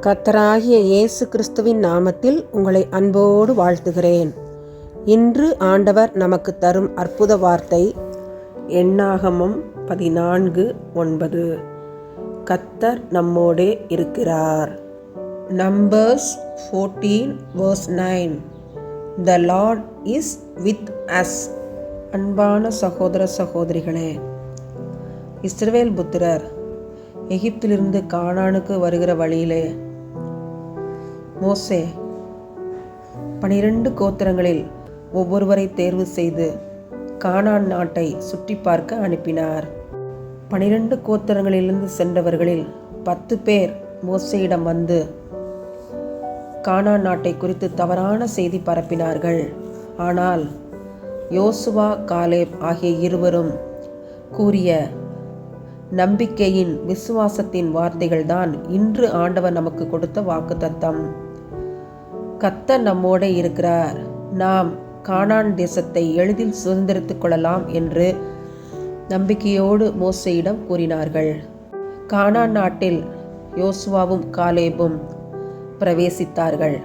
கத்தராகிய இயேசு கிறிஸ்துவின் நாமத்தில் உங்களை அன்போடு வாழ்த்துகிறேன். இன்று ஆண்டவர் நமக்கு தரும் அற்புத வார்த்தை எண்ணாகமம் பதினான்கு ஒன்பது. கத்தர் நம்மோடே இருக்கிறார். Numbers fourteen verse nine. The Lord is with us. அன்பான சகோதர சகோதரிகளே இஸ்ரவேல் புத்திரர் எகிப்திலிருந்து கானானுக்கு வருகிற வழியிலே. மோசே பனிரெண்டு கோத்திரங்களில் ஒவ்வொருவரை தேர்வு செய்து கானான் நாட்டை சுற்றி பார்க்க அனுப்பினார். பனிரெண்டு கோத்திரங்களிலிருந்து சென்றவர்களில் பத்து பேர் மோசையிடம் வந்து கானான் நாட்டை குறித்து தவறான செய்தி பரப்பினார்கள். ஆனால் யோசுவா காலேப் ஆகிய இருவரும் கூறிய நம்பிக்கையின் விசுவாசத்தின் வார்த்தைகள்தான் இன்று ஆண்டவர் நமக்கு கொடுத்த வாக்கு தத்தம் கத்த நம்மோட இருக்கிறார். நாம் கானான் தேசத்தை எளிதில் சுதந்திரித்துக் கொள்ளலாம் என்று நம்பிக்கையோடு மோசையிடம் கூறினார்கள். கானான் நாட்டில் யோசுவாவும் காலேபும் பிரவேசித்தார்கள்.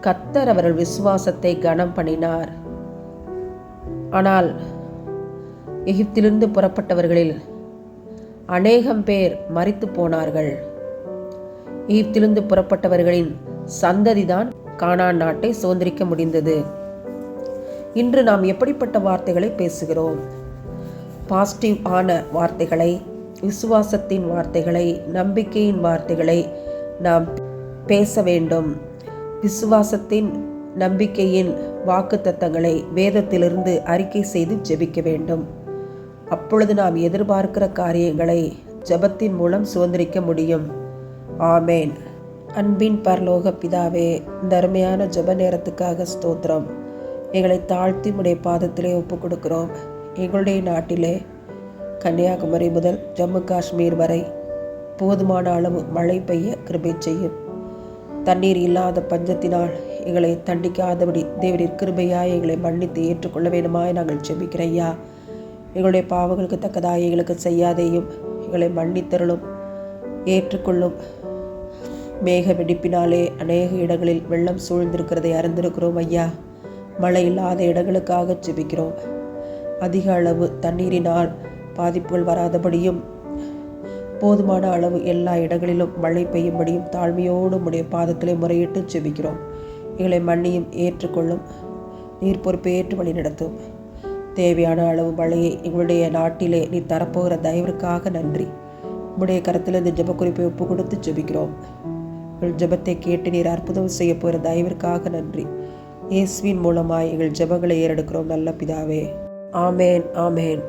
கத்தர் அவர்கள் விசுவாசத்தை கனம் பண்ணினார். ஆனால் எகிப்திலிருந்து புறப்பட்டவர்களில் அநேகம் பேர் மறித்து போனார்கள். ஈப்திலிருந்து புறப்பட்டவர்களின் சந்ததிதான் கானான் நாட்டை சுதந்திரிக்க முடிந்தது. இன்று நாம் எப்படிப்பட்ட வார்த்தைகளை பேசுகிறோம்? பாசிட்டிவ் ஆன வார்த்தைகளை விசுவாசத்தின் வார்த்தைகளை நம்பிக்கையின் வார்த்தைகளை நாம் பேச வேண்டும். விசுவாசத்தின் நம்பிக்கையின் வாக்கு தத்தங்களை வேதத்திலிருந்து அறிக்கை செய்து ஜெபிக்க வேண்டும். அப்பொழுது நாம் எதிர்பார்க்கிற காரியங்களை ஜபத்தின் மூலம் சுதந்திரிக்க முடியும். ஆமேன். அன்பின் பரலோக பிதாவே இந்த அருமையான ஜப நேரத்துக்காக ஸ்தோத்திரம். எங்களை தாழ்த்தி உடைய பாதத்திலே ஒப்பு கொடுக்கிறோம் எங்களுடைய நாட்டிலே கன்னியாகுமரி முதல் ஜம்மு காஷ்மீர் வரை போதுமான அளவு மழை பெய்ய கிருபை செய்யும். தண்ணீர் இல்லாத பஞ்சத்தினால் எங்களை தண்டிக்காதபடி தேவரின் கிருபையாய் எங்களை மன்னித்து ஏற்றுக்கொள்ள வேண்டுமாய் நாங்கள் செபிக்கிறையா ஐயா. எங்களுடைய பாவங்களுக்கு தக்கதாக எங்களுக்கு செய்யாதேயும் எங்களை மன்னித்தருளும் ஏற்றுக்கொள்ளும். மேக வெடிப்பினாலே அநேக இடங்களில் வெள்ளம் சூழ்ந்திருக்கிறதை அறிந்திருக்கிறோம் ஐயா. மழை இல்லாத இடங்களுக்காக ஜெபிக்கிறோம். அதிக அளவு தண்ணீரினால் பாதிப்புகள் வராதபடியும் போதுமான அளவு எல்லா இடங்களிலும் மழை பெய்யும்படியும் தாழ்மையோடு உடைய பாதத்திலே முறையிட்டு ஜெபிக்கிறோம். எங்களை மண்ணியும் ஏற்றுக்கொள்ளும். நீர் பொறுப்பேற்று வழி நடத்தும் தேவையான அளவு மழையை எங்களுடைய நாட்டிலே நீ தரப்போகிற தயவிற்காக நன்றி. உம்முடைய கரத்தில் இந்த ஜபக்குறிப்பை ஒப்பு கொடுத்து ஜெபிக்கிறோம். எங்கள் ஜபத்தை கேட்டு நீர் அற்புதம் செய்ய போகிற தயவிற்காக நன்றி. இயேசுவின் மூலமாய் எங்கள் ஜபங்களை ஏறெடுக்கிறோம் நல்ல பிதாவே. ஆமேன் ஆமேன்.